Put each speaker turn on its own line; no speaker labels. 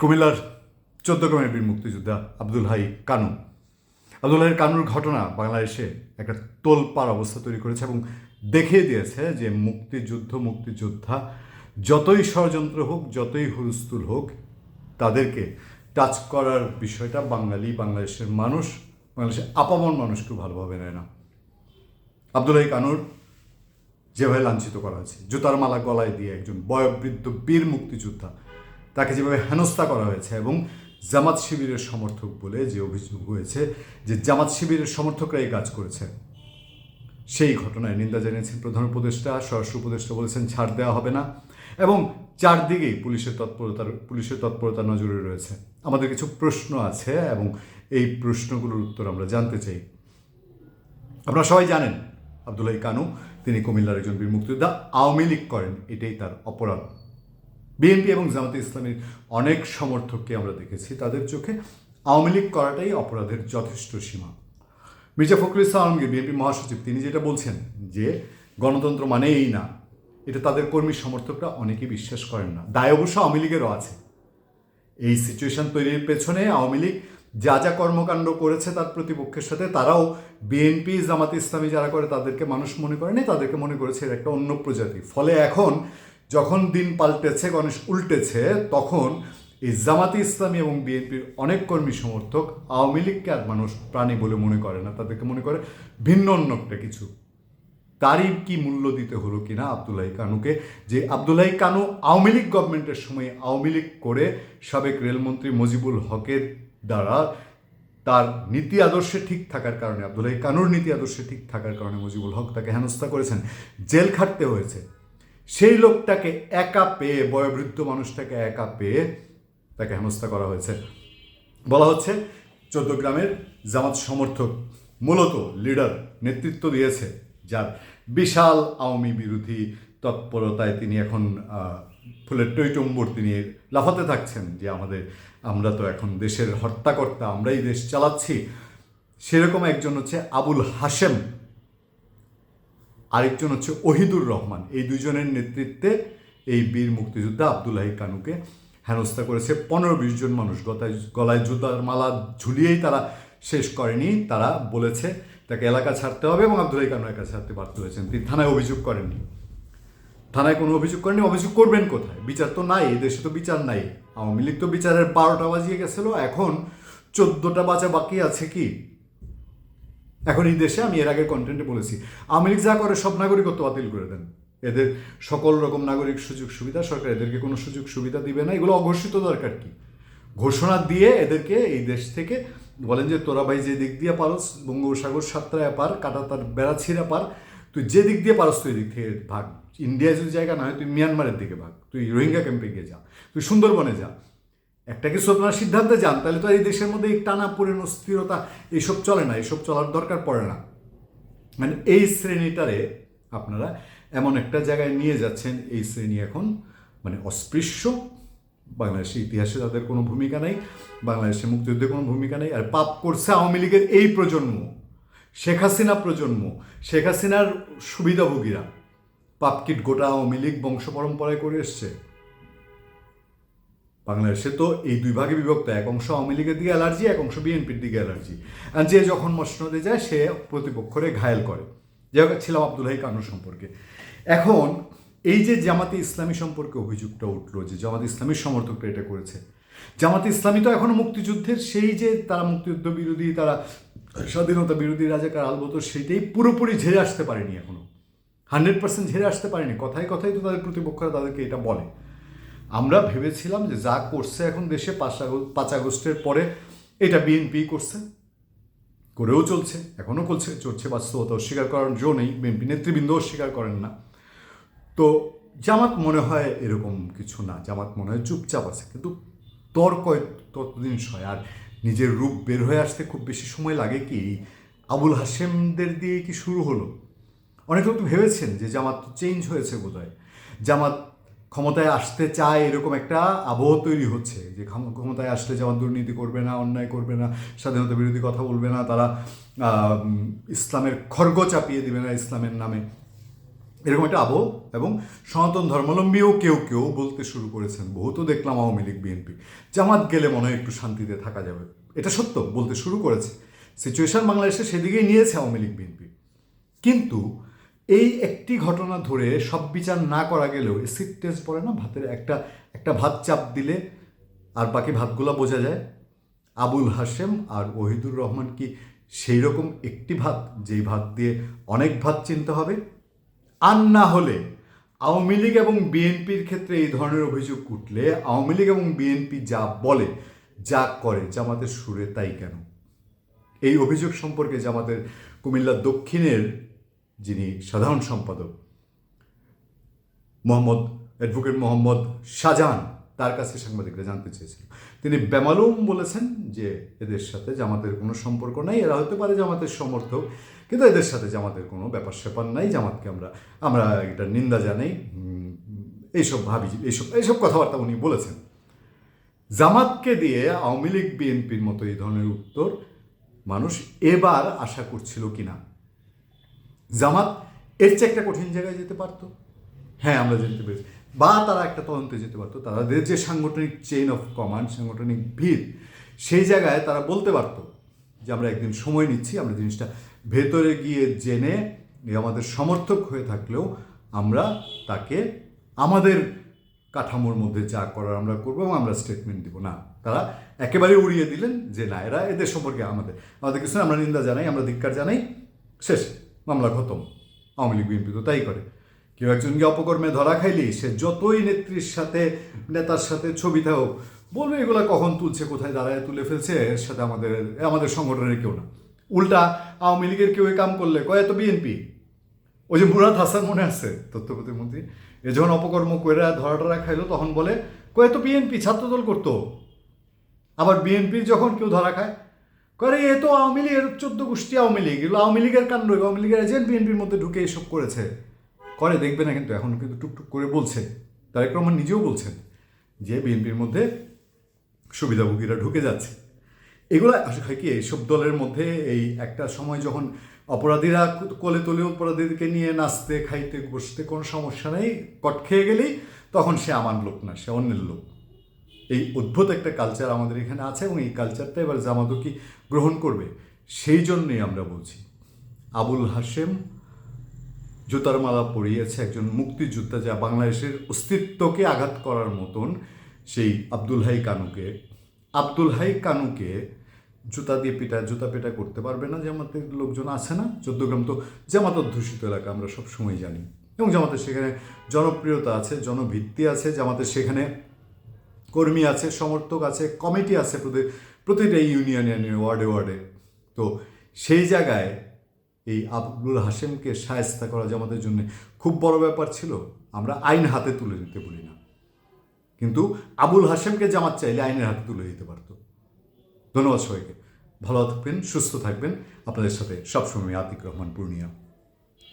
কুমিল্লার চোদ্দ গ্রামের বীর মুক্তিযোদ্ধা আব্দুল হাই কানু। আব্দুল হাই কানুর ঘটনা বাংলাদেশে একটা তোলপাড় অবস্থা তৈরি করেছে এবং দেখিয়ে দিয়েছে যে মুক্তিযুদ্ধ, মুক্তিযোদ্ধা যতই ষড়যন্ত্র হোক, যতই হুলস্থুল হোক, তাদেরকে টাচ করার বিষয়টা বাঙালি, বাংলাদেশের মানুষ, বাংলাদেশের আপামর মানুষ কেউ ভালোভাবে নেয় না। আব্দুল হাই কানুর যেভাবে লাঞ্ছিত করা হয়েছে, জুতার মালা গলায় দিয়ে একজন বয়োবৃদ্ধ বীর মুক্তিযোদ্ধা তাকে যেভাবে হেনস্থা করা হয়েছে এবং জামাত শিবিরের সমর্থক বলে যে অভিযোগ হয়েছে যে জামাত শিবিরের সমর্থকরা এই কাজ করেছে। সেই ঘটনায় নিন্দা জানিয়েছেন প্রধান উপদেষ্টা, স্বরাষ্ট্র উপদেষ্টা বলেছেন ছাড় দেওয়া হবে না এবং চারদিকেই পুলিশের তৎপরতার, পুলিশের তৎপরতা নজরে রয়েছে। আমাদের কিছু প্রশ্ন আছে এবং এই প্রশ্নগুলোর উত্তর আমরা জানতে চাই। আপনারা সবাই জানেন, আবদুল্লাহ কানু, তিনি কুমিল্লার একজন বীর মুক্তিযোদ্ধা, আওয়ামী লীগ করেন, এটাই তার অপরাধ। বিএনপি এবং জামাতে ইসলামীর অনেক সমর্থককে আমরা দেখেছি। তাদের চোখে আওয়ামী লীগ করাটাই অপরাধের যথেষ্ট সীমা। মির্জা ফখরুল ইসলাম আলমগীর, বিএনপি মহাসচিব, তিনি যেটা বলছেন যে গণতন্ত্র মানে এই না, এটা তাদের কর্মী সমর্থকরা অনেকেই বিশ্বাস করেন না। দায় অবশ্য আওয়ামী লীগেরও আছে। এই সিচুয়েশন তৈরির পেছনে আওয়ামী লীগ যা যা কর্মকাণ্ড করেছে তার প্রতিপক্ষের সাথে, তারাও বিএনপি, জামাত ইসলামী যারা করে তাদেরকে মানুষ মনে করেনি তাদেরকে মনে করেছে এর একটা অন্য প্রজাতি। ফলে এখন যখন দিন পাল্টেছে, গণেশ উল্টেছে, তখন এই জামাতি ইসলামী এবং বিএনপির অনেক কর্মী সমর্থক আওয়ামী লীগকে আর মানুষ প্রাণী বলে মনে করে না, তাদেরকে মনে করে ভিন্ন অন্য একটা কিছু। তারই কি মূল্য দিতে হলো কিনা আবদুল্লাহ কানুকে? যে আবদুল্লাহ কানু আওয়ামী লীগ গভর্নমেন্টের সময় আওয়ামী লীগ করে সাবেক রেলমন্ত্রী মজিবুল হকের দ্বারা তার নীতি আদর্শে ঠিক থাকার কারণে, আবদুল্লাহ কানুর নীতি আদর্শে ঠিক থাকার কারণে মজিবুল হক তাকে হেনস্থা করেছেন। জেল খাটতে হয়েছে। সেই লোকটাকে একা পেয়ে, বয়োবৃদ্ধ মানুষটাকে একা পেয়ে তাকে হেনস্থা করা হয়েছে। বলা হচ্ছে চৌদ্দগ্রামের জামাত সমর্থক মূলত লিডার নেতৃত্ব দিয়েছে, যার বিশাল আওয়ামী বিরোধী তৎপরতায় তিনি এখন ফুলের টৈটম্বর তিনি লাফাতে থাকছেন যে আমাদের, আমরা তো এখন দেশের হত্যাকর্তা আমরাই দেশ চালাচ্ছি। সেরকম একজন হচ্ছে আবুল হাশেম আরেকজন হচ্ছে ওহিদুর রহমান। এই দুজনের নেতৃত্বে এই বীর মুক্তিযোদ্ধা আবদুল্লাহি কানুকে হেনস্থা করেছে। পনেরো বিশ জন মানুষ গতায়, গলায় জুতার মালা ঝুলিয়েই তারা শেষ করেনি। তারা বলেছে, তাকে এলাকা ছাড়তে হবে এবং আবদুল্লাহি কানু একা ছাড়তে বাধ্য হয়েছেন। তিনি থানায় অভিযোগ করেননি। থানায় কোনো অভিযোগ করেনি অভিযোগ করবেন কোথায়? বিচার তো নাই এই দেশে তো বিচার নাই। আওয়ামী লীগ তো বিচারের বারোটা বাজিয়ে গেছিল। এখন চোদ্দোটা বাজা বাকি আছে কি? এখন এই দেশে আমি এর আগে কন্টেন্টে বলেছি। আমেরিক যা করে, সব নাগরিকত্ব বাতিল করে দেন। এদের সকল রকম নাগরিক সুযোগ সুবিধা, সরকার এদেরকে কোনো সুযোগ সুবিধা দিবে না। এগুলো অঘোষিত দরকার কি? ঘোষণা দিয়ে এদেরকে এই দেশ থেকে বলেন যে, তোরা ভাই যে দিক দিয়ে পারস, বঙ্গোপসাগর সাতটায় পার কাটা তার বেড়া ছিঁড়া পার, তুই যে দিক দিয়ে পারস, তুই দিক থেকে ভাগ। ইন্ডিয়ায় যদি জায়গা না হয়, তুই মিয়ানমারের দিকে ভাগ। তুই রোহিঙ্গা ক্যাম্পে গিয়ে যা। তুই সুন্দরবনে যা। একটা কিছু আপনারা সিদ্ধান্তে যান? তাহলে তো এই দেশের মধ্যে এই টানা পরিণ স্থিরতা, এইসব চলে না, এইসব চলার দরকার পড়ে না। মানে এই শ্রেণীটারে আপনারা এমন একটা জায়গায় নিয়ে যাচ্ছেন, এই শ্রেণি এখন মানে অস্পৃশ্য। বাংলাদেশের ইতিহাসে তাদের কোনো ভূমিকা নেই বাংলাদেশের মুক্তিযুদ্ধে কোনো ভূমিকা নেই। আর পাপ করছে আওয়ামী লীগের এই প্রজন্ম, শেখ হাসিনা প্রজন্ম, শেখ হাসিনার সুবিধাভোগীরা। পাপকিট গোটা আওয়ামী লীগ বংশ পরম্পরায় করে এসছে। বাংলাদেশে তো এই দুই ভাগে বিভক্ত, এক অংশ আওয়ামী লীগের দিকে অ্যালার্জি, এক অংশ বিএনপির দিকে অ্যালার্জি। আর যে যখন মসনদে যায়, সে প্রতিপক্ষরে ঘায়েল করে। যে ছিলাম আবদুল্লাহি কানু সম্পর্কে। এখন, এই যে জামাতে ইসলামী সম্পর্কে অভিযোগটা উঠল যে জামাত ইসলামীর সমর্থকরা এটা করেছে। জামাত ইসলামী তো এখনও মুক্তিযুদ্ধের সেই যে তারা মুক্তিযুদ্ধ বিরোধী, তারা স্বাধীনতা বিরোধী রাজাকার আলবত সেটাই পুরোপুরি ঝেড়ে আসতে পারেনি এখনও। হান্ড্রেড পার্সেন্ট ঝেড়ে আসতে পারেনি। কথায় কথাই তো তাদের প্রতিপক্ষরা তাদেরকে এটা বলে। আমরা ভেবেছিলাম যে যা করছে এখন দেশে পাঁচ আগস্ট পাঁচ আগস্টের পরে এটা বিএনপি করছে। করেও চলছে, এখনও করছে, চলছে বাস্তবতা অস্বীকার করার জো নেই, বিএনপি নেতৃবৃন্দ অস্বীকার করেন না। তো জামাত মনে হয় এরকম কিছু না, জামাত মনে হয় চুপচাপ আছে, কিন্তু তর্ক ততদিন সয়। আর নিজের রূপ বের হয়ে আসতে খুব বেশি সময় লাগে কি? আবুল হাসেমদের দিয়ে কি শুরু হলো? অনেক লোক ভেবেছেন যে জামাত চেঞ্জ হয়েছে বোধহয়। জামাত ক্ষমতায় আসতে চায় এরকম একটা আবহ তৈরি হচ্ছে যে ক্ষম- ক্ষমতায় আসলে জামাত দুর্নীতি করবে না, অন্যায় করবে না, স্বাধীনতা বিরোধী কথা বলবে না, তারা ইসলামের খর্গ চাপিয়ে দিবে না ইসলামের নামে। এরকম একটা আবহ এবং সনাতন ধর্মাবলম্বীও কেউ কেউ বলতে শুরু করেছেন। বহুত দেখলাম আওয়ামী লীগ, বিএনপি। জামাত গেলে মনে হয় একটু শান্তিতে থাকা যাবে। এটা সত্য, বলতে শুরু করেছে। সিচুয়েশন বাংলাদেশে সেদিকেই নিয়েছে আওয়ামী লীগ, বিএনপি। কিন্তু এই একটি ঘটনা ধরে সব বিচার না করা গেলেও এসিড টেস্ট পড়ে না ভাতের একটা একটা ভাত চাপ দিলে আর বাকি ভাতগুলো বোঝা যায়। আবুল হাশেম আর ওহিদুর রহমান কি সেই রকম একটি ভাত যেই ভাত দিয়ে অনেক ভাত চিনতে হবে? আর না হলে আওয়ামী লীগ এবং বিএনপির ক্ষেত্রে এই ধরনের অভিযোগ উঠলে আওয়ামী লীগ এবং বিএনপি যা বলে, যা করে জামাতের সুরে তাই কেন? এই অভিযোগ সম্পর্কে জামাতের কুমিল্লা দক্ষিণের যিনি সাধারণ সম্পাদক, মোহাম্মদ অ্যাডভোকেট মোহাম্মদ শাহজাহান, তার কাছে সাংবাদিকরা জানতে চেয়েছিল। তিনি বেমালুম বলেছেন যে, এদের সাথে জামাতের কোনো সম্পর্ক নাই, এরা হতে পারে জামাতের সমর্থক, কিন্তু এদের সাথে জামাতের কোনো ব্যাপার স্যাপার নাই, জামাতকে আমরা আমরা এটা নিন্দা জানাই। এইসব ভাবি, এইসব এইসব কথাবার্তা উনি বলেছেন। জামাতকে দিয়ে আওয়ামী লীগ, বিএনপির মতো এই ধরনের উত্তর মানুষ এবার আশা করছিল কিনা? জামাত এর চেয়ে একটা কঠিন জায়গায় যেতে পারতো? হ্যাঁ আমরা যেতে পেরেছি। বা তারা একটা তদন্তে যেতে পারতো। তাদের যে সাংগঠনিক চেইন অফ কমান্ড সাংগঠনিক ভিড় সেই জায়গায় তারা বলতে পারতো যে আমরা একদিন সময় নিচ্ছি, আমরা জিনিসটা ভেতরে গিয়ে জেনে আমাদের সমর্থক হয়ে থাকলেও আমরা তাকে আমাদের কাঠামোর মধ্যে যা করার আমরা করব এবং আমরা স্টেটমেন্ট দিব। না, তারা একেবারে উড়িয়ে দিলেন যে না, এরা এদের সম্পর্কে আমাদের আমাদের কিছু আমরা নিন্দা জানাই, আমরা ধিক্কার জানাই, শেষ। মামলা খতম। আওয়ামী লীগ বিএনপি তো তাই করে। কেউ একজনকে অপকর্মে ধরা খাইলি সে যতই নেত্রীর সাথে, নেতার সাথে ছবি থাকো বলবে এগুলা কখন তুলছে, কোথায় দাঁড়ায় তুলে ফেলছে, এর সাথে আমাদের আমাদের সংগঠনের কেউ না। উল্টা আওয়ামী লীগের কেউ কাম করলে কয় এত বিএনপি। ওই যে মুরাদ হাসান মনে আছে, তথ্য প্রতিমন্ত্রী? এ যখন অপকর্ম করে ধরা টরা খাইলো, তখন বলে, কয় তো বিএনপি, ছাত্রদল করতো। আবার বিএনপির যখন কেউ ধরা খায় করে, এ তো আওয়ামী লীগের চোদ্দ গোষ্ঠী আওয়ামী লীগ, এগুলো আওয়ামী লীগের কাণ্ড আওয়ামী লীগের এজেন্ট বিএনপির মধ্যে ঢুকে এসব করেছে। করে, দেখবে না কিন্তু, এখন কিন্তু টুকটুক করে বলছে। তারেক রহমান নিজেও বলছেন যে বিএনপির মধ্যে সুবিধাভোগীরা ঢুকে যাচ্ছে। এগুলো আসলে হয় কি, এইসব দলের মধ্যে এই একটা সময় যখন অপরাধীরা কোলে তোলে অপরাধীদেরকে নিয়ে নাচতে, খাইতে, বসতে কোনো সমস্যা নেই, কট খেয়ে গেলেই তখন সে আমার লোক না, সে অন্যের লোক। এই অদ্ভুত একটা কালচার আমাদের এখানে আছে এবং এই কালচারটা এবার জামাতও কি গ্রহণ করবে? সেই জন্যই আমরা বলছি। আবুল হাশেম জুতার মালা পরিয়েছে একজন মুক্তিযোদ্ধা যা বাংলাদেশের অস্তিত্বকে আঘাত করার মতন সেই আব্দুল হাই কানুকে। আব্দুল হাই কানুকে জুতা দিয়ে পিটা, জুতা পেটা করতে পারবে না জামাতের লোকজন আছে না? চোদ্দগ্রাম তো জামাত অধ্যুষিত এলাকা, আমরা সব সময় জানি। এবং জামাতের সেখানে জনপ্রিয়তা আছে, জনভিত্তি আছে, জামাতের সেখানে কর্মী আছে, সমর্থক আছে, কমিটি আছে প্রতি প্রতিটা ইউনিয়নে ওয়ার্ডে ওয়ার্ডে। তো সেই জায়গায় এই আবুল হাশেমকে সায়স্তা করা যে আমাদের জন্য খুব বড় ব্যাপার ছিল, আমরা আইন হাতে তুলে নিতে বলি না। কিন্তু আবুল হাশেমকে জামাত চাইলে আইনের হাতে তুলে দিতে পারতো। ধন্যবাদ সবাইকে। ভালো থাকবেন, সুস্থ থাকবেন। আপনাদের সাথে সবসময় আতিক রহমান পূর্ণিয়া।